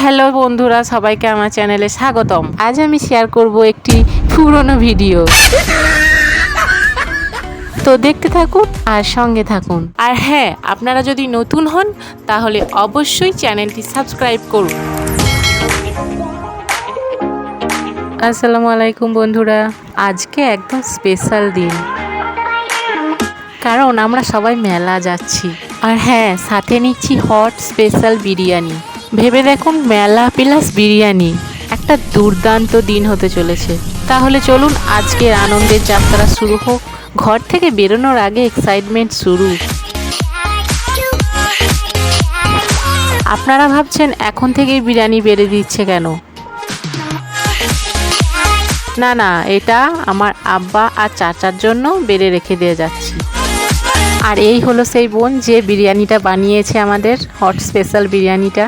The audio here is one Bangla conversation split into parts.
হ্যালো বন্ধুরা, সবাইকে আমার চ্যানেলে স্বাগতম। আজ আমি শেয়ার করব একটি পুরনো ভিডিও তো দেখতে থাকুন আর সঙ্গে থাকুন। আর হ্যাঁ আপনারা যদি নতুন হন, তাহলে অবশ্যই চ্যানেলটি সাবস্ক্রাইব করুন। আসসালামু আলাইকুম বন্ধুরা, আজকে একদম স্পেশাল দিন। কারণ আমরা সবাই মেলা যাচ্ছি। আর হ্যাঁ সাথে নিচ্ছি হট স্পেশাল বিরিয়ানি। ভেবে দেখুন মেলা প্লাস বিরিয়ানি। একটা দুর্দান্ত দিন হতে চলেছে। তাহলে চলুন আজকের আনন্দের যাত্রা শুরু হোক। ঘর থেকে বেরোনোর আগে এক্সাইটমেন্ট শুরু। আপনারা ভাবছেন, এখন থেকেই বিরিয়ানি বেড়ে দিচ্ছে কেন? না না, এটা আমার আব্বা আর চাচার জন্য বেড়ে রেখে দিয়ে যাচ্ছি। আর এই হলো সেই বোন যে বিরিয়ানিটা বানিয়েছে আমাদের হট স্পেশাল বিরিয়ানিটা।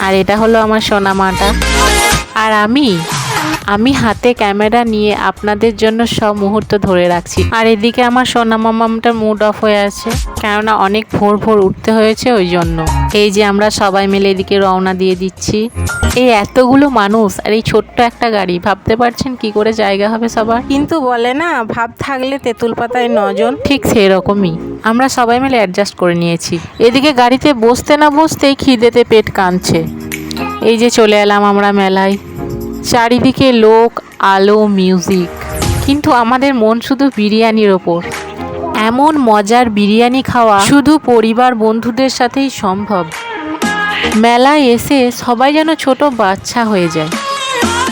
আর এটা হলো আমার সোনামাটা আর আমি আমি হাতে ক্যামেরা নিয়ে আপনাদের জন্য সব মুহূর্ত ধরে রাখছি। আর এদিকে আমার সোনা মামামটা মুড অফ হয়ে আছে। কেননা অনেক ভোর ভোর উঠতে হয়েছে ওই জন্য। এই যে আমরা সবাই মিলে এদিকে রওনা দিয়ে দিচ্ছি। এই এতগুলো মানুষ আর এই ছোট্ট একটা গাড়ি ভাবতে পারছেন কি করে জায়গা হবে সবার? কিন্তু বলে না ভাব থাকলে তেঁতুল পাতায় নজন। ঠিক সেই রকমই আমরা সবাই মিলে অ্যাডজাস্ট করে নিয়েছি। এদিকে গাড়িতে বসতে না বসতেই খিদেতে পেট কাঁদছে। এই যে চলে এলাম আমরা মেলায়। চারিদিকে লোক, আলো মিউজিক কিন্তু আমাদের মন শুধু বিরিয়ানির ওপর। এমন মজার বিরিয়ানি খাওয়া শুধু পরিবার বন্ধুদের সাথেই সম্ভব। মেলায় এসে সবাই যেন ছোট বাচ্চা হয়ে যায়।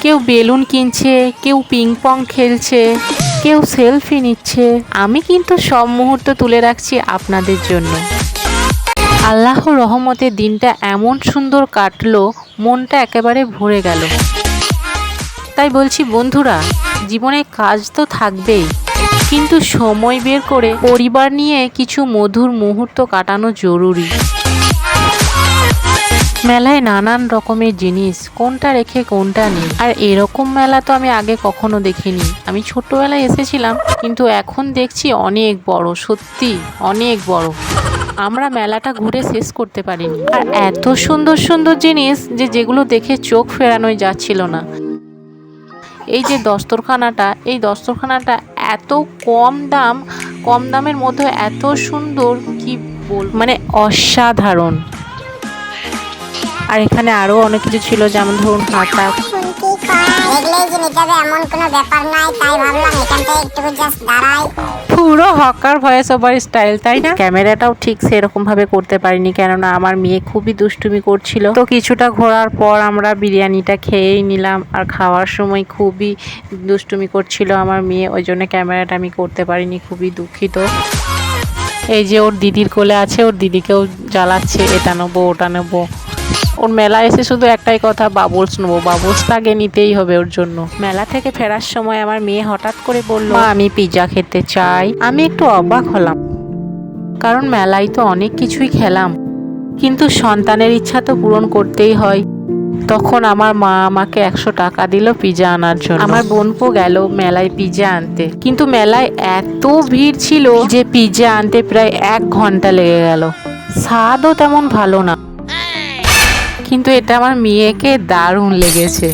কেউ বেলুন কিনছে, কেউ পিং পং খেলছে, কেউ সেলফি নিচ্ছে। আমি কিন্তু সব মুহূর্ত তুলে রাখছি আপনাদের জন্য। আল্লাহ রহমতে দিনটা এমন সুন্দর কাটলো, মনটা একেবারে ভরে গেল। তাই বলছি, বন্ধুরা, জীবনে কাজ তো থাকবেই, কিন্তু সময় বের করে পরিবার নিয়ে কিছু মধুর মুহূর্ত কাটানো জরুরি। মেলায় নানান রকমের জিনিস, কোনটা রেখে কোনটা নেই। আর এরকম মেলা তো আমি আগে কখনো দেখিনি। আমি ছোটবেলায় এসেছিলাম, কিন্তু এখন দেখছি অনেক বড়, সত্যি অনেক বড়। আমরা মেলাটা ঘুরে শেষ করতে পারিনি। আর এত সুন্দর সুন্দর জিনিস যে যেগুলো দেখে চোখ ফেরানোই যাচ্ছিল না। এই যে দস্তরখানাটা, এই দস্তরখানাটা এত কম দাম, কম দামের মধ্যে এত সুন্দর, কি বল মানে অসাধারণ। আর এখানে আরও অনেক কিছু ছিল, যেমন ধরুন হাতা। এমন কোনো ব্যাপার নাই, তাই ভাবলাম এখান থেকে একটু জাস্ট দাঁড়াই। পুরো হকার ভয়েস ওভার স্টাইল তাই না? ক্যামেরাটাও ঠিক সেরকম ভাবে করতে পারিনি, কেননা আমার মেয়ে খুবই দুষ্টুমি করছিল। তো কিছুটা ঘোরার পর আমরা বিরিয়ানিটা খেয়েই নিলাম, আর খাওয়ার সময় খুবই দুষ্টুমি করছিল আমার মেয়ে, ওই জন্য ক্যামেরাটা আমি করতে পারিনি, খুবই দুঃখিত। এই যে ওর দিদির কোলে আছে, ওর দিদিকেও জ্বালাচ্ছে, এটা নেব, ওটা নেব। ওর মেলা এসে শুধু একটাই কথা বাবলস নেব বাবলসটা আগে নিতেই হবে ওর জন্য। মেলা থেকে ফেরার সময় আমার মেয়ে হঠাৎ করে বলল আমি পিৎজা খেতে চাই। আমি একটু অবাক হলাম। কারণ মেলায় তো অনেক কিছুই খেলাম। কিন্তু সন্তানের ইচ্ছা তো পূরণ করতেই হয়। তখন আমার মা আমাকে একশো টাকা দিল পিৎজা আনার জন্য। আমার বোনপো গেল মেলায় পিৎজা আনতে। কিন্তু মেলায় এত ভিড় ছিল যে পিৎজা আনতে প্রায় এক ঘণ্টা লেগে গেল। স্বাদও তেমন ভালো না। কিন্তু এটা আমার মেয়েকে দারুণ লেগেছে।